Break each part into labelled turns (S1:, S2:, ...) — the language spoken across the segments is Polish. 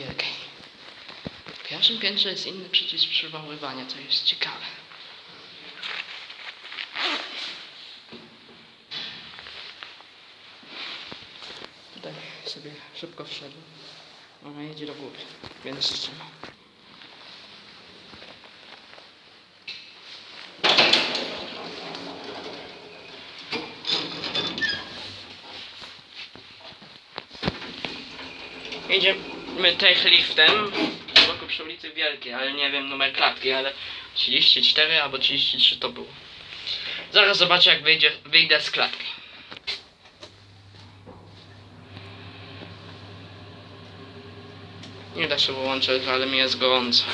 S1: wielkiej. W pierwszym piętrze jest inny przycisk przywoływania, co jest ciekawe. Tutaj sobie szybko wszedł. Ona jedzie do góry, więc wstrzymał. Jedziemy też liftem wokół przy ulicy Wielkiej, ale nie wiem numer klatki, ale 34 albo 33 to było. Zaraz zobaczę jak wyjdzie, wyjdę z klatki. Nie da się wyłączyć, ale mi jest gorąco.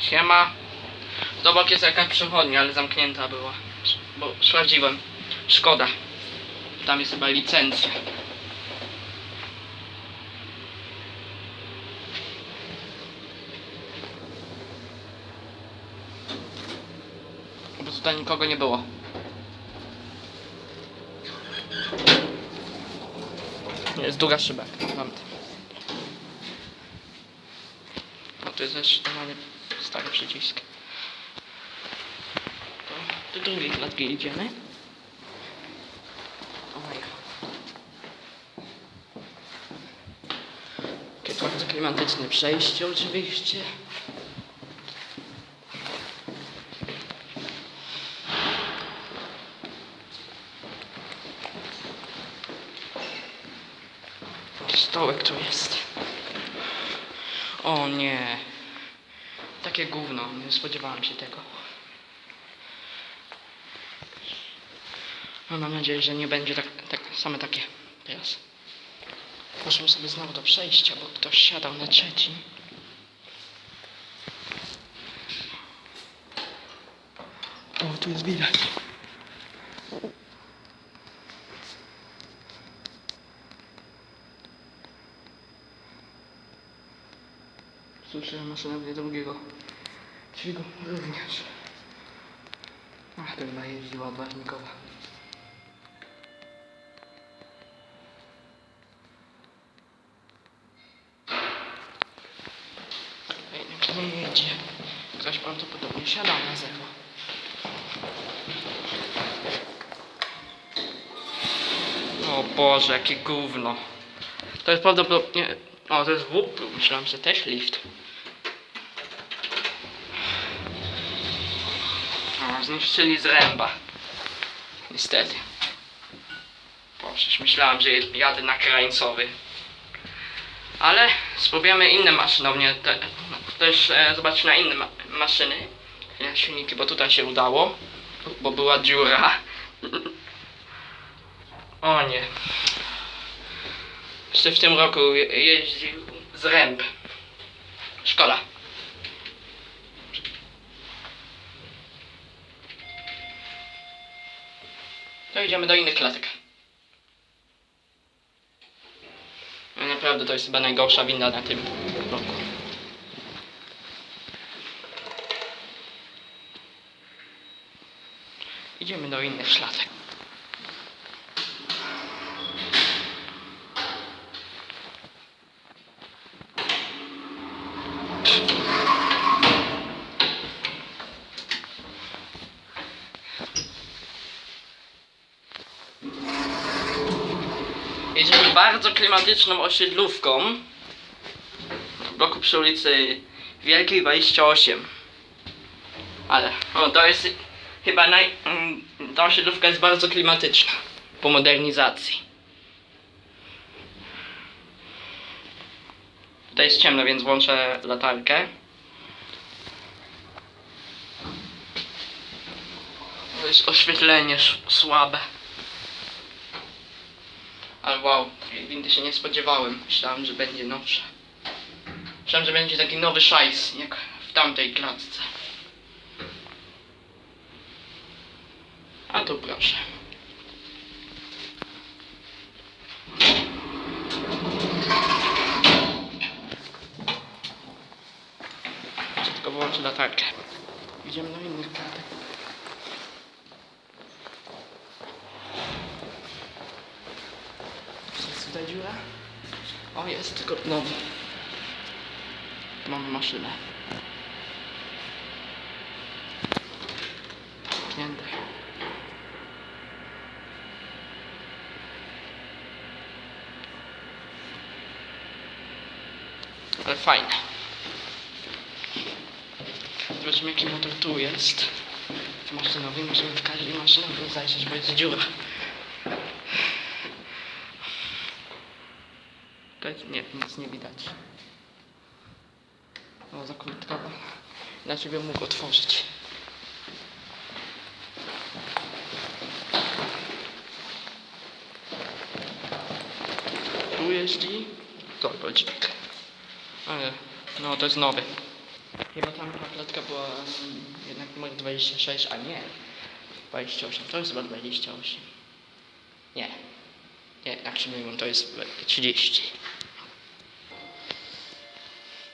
S1: Siema. Zobacz jest jakaś przechodnia, ale zamknięta była. Bo sprawdziłem. Szkoda. Tam jest chyba licencja. Bo tutaj nikogo nie było. Jest długa szyba. Mam. No to jest też normalnie stary przycisk. To do drugiej klatki idziemy. Oj. Takie bardzo klimatyczne przejście oczywiście. Stołek tu jest. O nie. Takie gówno. Nie spodziewałem się tego. No, mam nadzieję, że nie będzie tak, tak same takie teraz. Poszłem sobie znowu do przejścia, bo ktoś siadał na trzecim. O, tu jest widać. Słyszę maszynę mnie drugiego. Dźwigu również. Ach, chyba jeździła barnikowa. Nie jedzie. Ktoś prawdopodobnie siada na zero. O Boże, jakie gówno. To jest prawdopodobnie... O, to jest WUP. Myślałem, że też lift. O, zniszczyli zręba. Niestety. Boże, myślałem, że jadę na krańcowy. Ale spróbujemy inne maszynownie. Te, też e, zobaczyć na inne ma maszyny. Silniki, bo tutaj się udało. Bo była dziura. O nie. Jeszcze w tym roku je jeździł zręb. Szkoda. To idziemy do innych klatek. No naprawdę to jest chyba najgorsza winda na tym roku. Idziemy do innych szlatek. Jedziemy bardzo klimatyczną osiedlówką w bloku przy ulicy Wielkiej 28. Ale o, to jest chyba naj... mm, Ta osiedlówka jest bardzo klimatyczna po modernizacji. Tutaj jest ciemno, więc włączę latarkę. To jest oświetlenie słabe. Ale wow, takiej windy się nie spodziewałem. Myślałem, że będzie nowsza. Myślałem, że będzie taki nowy szajs, jak w tamtej klatce. A tu proszę. Wyłączyć latarkę. Idziemy do innych klatek. dziura? O, jest, tylko no. Mamy maszynę. Zamknięte. Ale fajne. Zobaczymy jaki motor tu jest. W maszynowej możemy w każdej maszynowej zajrzeć, bo jest dziura. Nie, nic nie widać. O, zakonektował. Inaczej bym mógł otworzyć. Tu jeździ. To. Ale, no to jest nowy. Chyba tam ta klatka była mm, jednak numer 26, a nie 28. To jest chyba 28. Nie. Nie, jak się myliłem, to jest 30.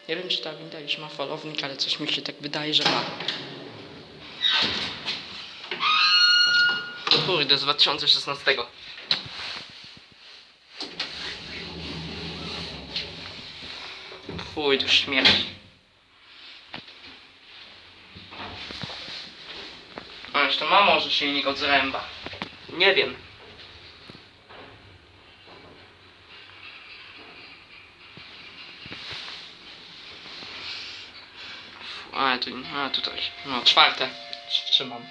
S1: Nie wiem, czy ta winda już ma falownik, ale coś mi się tak wydaje, że ma. Kurde, z 2016. Fuj, tu śmierć. A jeszcze ma może silnik od zręba. Nie wiem. A, tu, a tutaj. No, czwarte. Trzymam.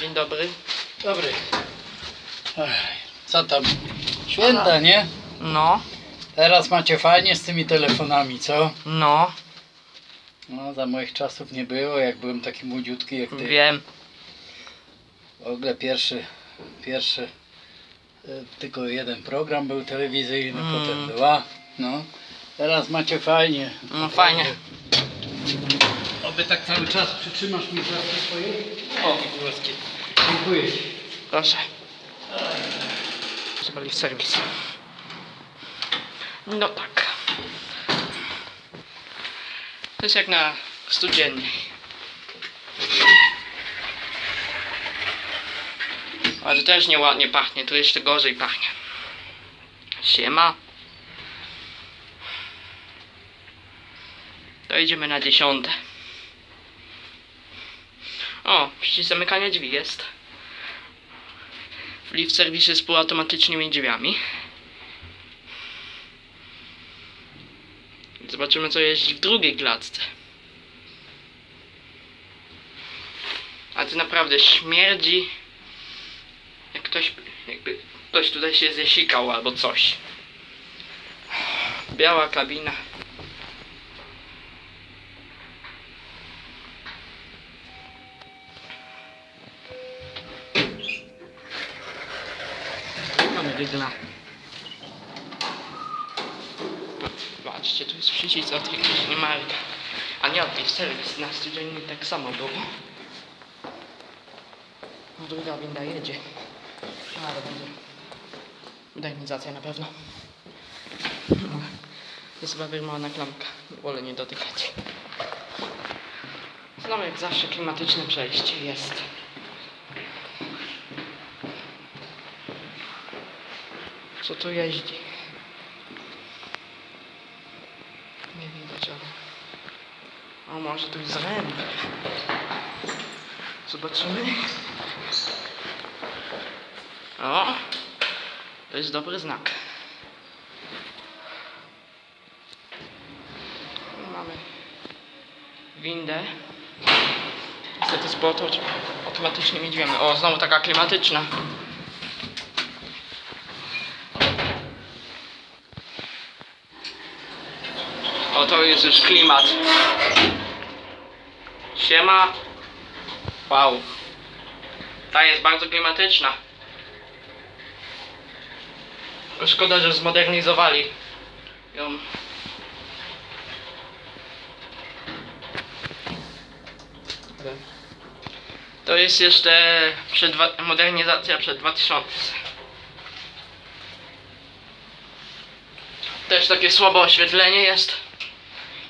S1: Dzień dobry.
S2: Dobry. Co tam? Święta, nie?
S1: No,
S2: Teraz macie fajnie z tymi telefonami, co?
S1: no,
S2: No, za moich czasów nie było, jak byłem taki młodziutki jak ty.
S1: wiem.
S2: W ogóle pierwszy, pierwszy, e, tylko jeden program był telewizyjny,
S1: Mm.
S2: potem dwa, no. Teraz macie fajnie.
S1: No fajnie.
S2: Oby tak cały czas przytrzymasz mi klatki swojej? O, włoskie. Dziękuję ci.
S1: Proszę. Zabali w serwis. No tak. To jest jak na studziennej. Ale też nieładnie pachnie, tu jeszcze gorzej pachnie. Siema. To idziemy na dziesiąte. O, przycisk zamykania drzwi jest. Lift serwisy z półautomatycznymi drzwiami. Zobaczymy co jeździ w drugiej klatce. A to naprawdę śmierdzi. Ktoś, jakby ktoś tutaj się zesikał albo coś. Biała kabina. Mamy dygla. Patrzcie, tu jest przycisk od jakiejś marki. A nie od tej serwis na studioni tak samo było. Druga winda jedzie. Ale będzie modernizacja na pewno. No, Jest chyba wyrmana klamka. Wolę nie dotykać. Znowu jak zawsze klimatyczne przejście jest. Co tu jeździ? Nie widać, ale... A może tu jest ręb? Zobaczymy. O! To jest dobry znak. Mamy windę. Niestety z auto- automatycznymi drzwiami. O, znowu taka klimatyczna. O, to jest już klimat. Siema. Wow. Ta jest bardzo klimatyczna. Szkoda, że zmodernizowali ją. To jest jeszcze przed modernizacja przed 2000. Też takie słabe oświetlenie jest.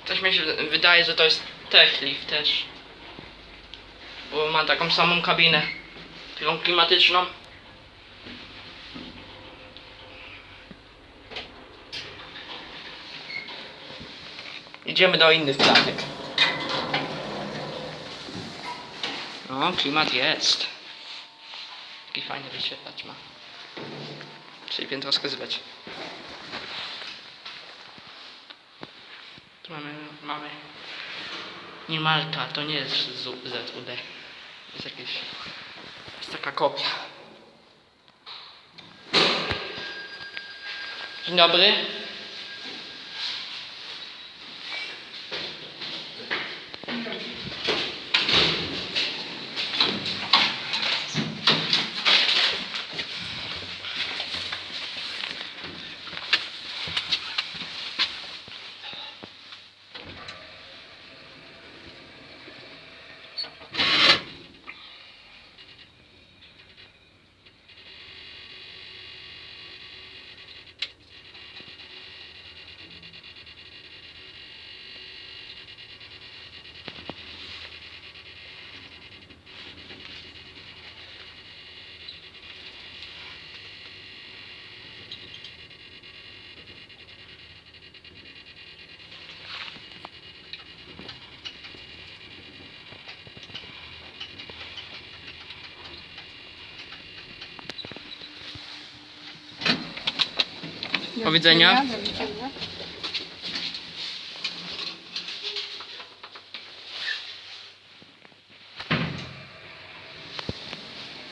S1: Coś mi się wydaje, że to jest techlift też. Bo ma taką samą kabinę. Taką klimatyczną. Idziemy do innych klatek. O, klimat jest. Jaki fajny wyświetlacz ma. Czyli piętro wskazywać. Tu mamy, mamy nie Malta, to nie jest ZUD. Jest jakieś, jest taka kopia. Dzień dobry. Widzenia.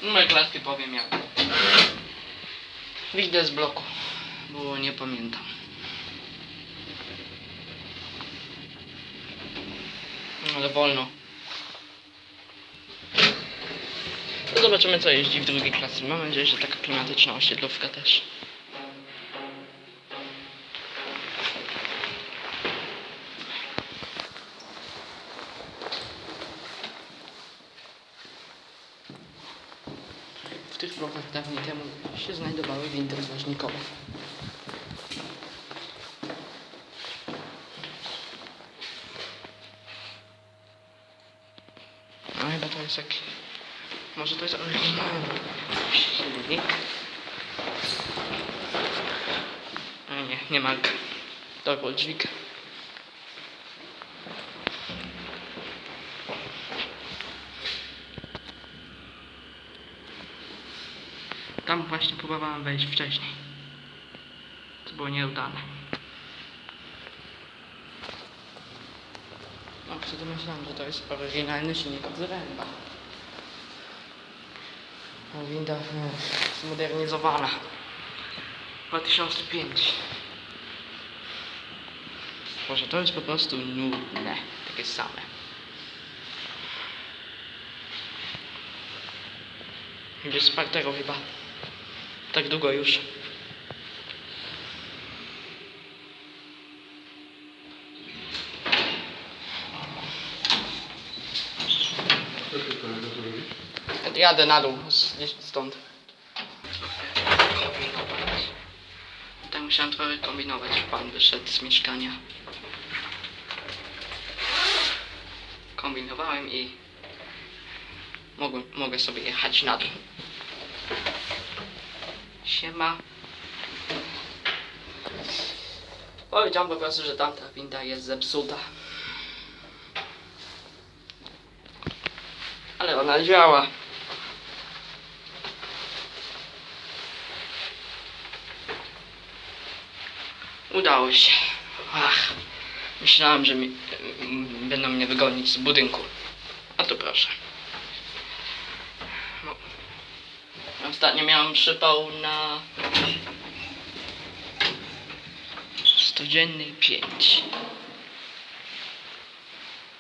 S1: Numer klatki powiem ja. Widzę z bloku, bo nie pamiętam. Ale wolno. No zobaczymy co jeździ w drugiej klasy. Mam nadzieję, że taka klimatyczna osiedlówka też. Tych blokach dawniej temu się znajdowały windy rozważnikowe. No chyba to jest jak... Może to jest oryginalny silnik. A nie, nie marka. Double dźwig. Tam właśnie próbowałem wejść wcześniej. To było nieudane. No, wtedy myślałem, że to jest oryginalny silnik od zręba. Winda e, zmodernizowana. 2005. Może to jest po prostu nudne. Takie same. Gdzieś z parteru chyba. Tak długo już. Jadę na dół, stąd. Tak musiałem trochę kombinować, pan wyszedł z mieszkania. Kombinowałem i mogłem, mogę sobie jechać na dół. Siema. Powiedziałem po prostu, że tamta winda jest zepsuta. Ale ona działa. Udało się. Ach, myślałem, że mi, będą mnie wygonić z budynku. A to proszę. No. Ostatnio miałem przypał na 100 dziennej 5.